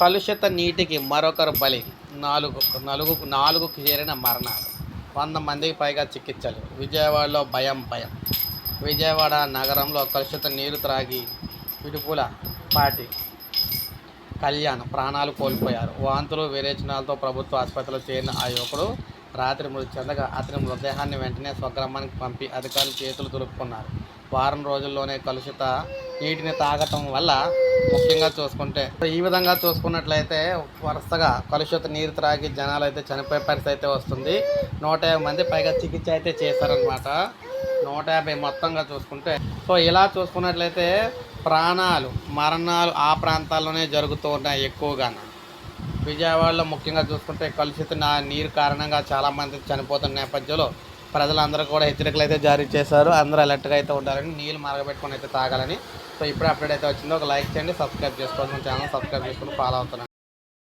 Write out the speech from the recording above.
కలుషిత నీటికి మరొకరు బలి. నాలుగు నలుగు నాలుగుకు చేరిన మరణాలు. వంద మందికి పైగా చికిత్సలు. విజయవాడలో భయం భయం. విజయవాడ నగరంలో కలుషిత నీరు త్రాగి విడుపుల పాటి కళ్యాణ్ ప్రాణాలు కోల్పోయారు. వాంతులు విరేచనాలతో ప్రభుత్వ ఆసుపత్రిలో చేరిన ఆ యువకుడు రాత్రి మృతి చెందగా అతని మృతదేహాన్ని వెంటనే స్వగ్రామానికి పంపి అధికారులు చేతులు దులుపుకున్నారు. వారం రోజుల్లోనే కలుషిత నీటిని తాగటం వల్ల ముఖ్యంగా చూసుకుంటే ఈ విధంగా చూసుకున్నట్లయితే వరుసగా కలుషిత నీరు త్రాగి జనాలు అయితే చనిపోయే పరిస్థితి అయితే వస్తుంది. నూట యాభై మంది పైగా చికిత్స అయితే చేశారనమాట నూట యాభై మొత్తంగా చూసుకుంటే సో ఇలా చూసుకున్నట్లయితే ప్రాణాలు మరణాలు ఆ ప్రాంతాల్లోనే జరుగుతూ ఉన్నాయి ఎక్కువగా విజయవాడలో ముఖ్యంగా చూసుకుంటే కలుషిత నా నీరు కారణంగా చాలామంది చనిపోతున్న నేపథ్యంలో ప్రజలందరూ కూడా హెచ్చరికలు అయితే జారీ చేశారు. అందరూ అలర్ట్గా అయితే ఉండాలని నీళ్ళు మరగబెట్టుకొని అయితే తాగాలని. సో ఇప్పుడు అప్డేట్ అయితే వచ్చిందో. ఒక లైక్ చేయండి సబ్స్క్రైబ్ చేసుకోండి మన ఛానల్ సబ్స్క్రైబ్ చేసుకుని ఫాలో అవుతున్నాను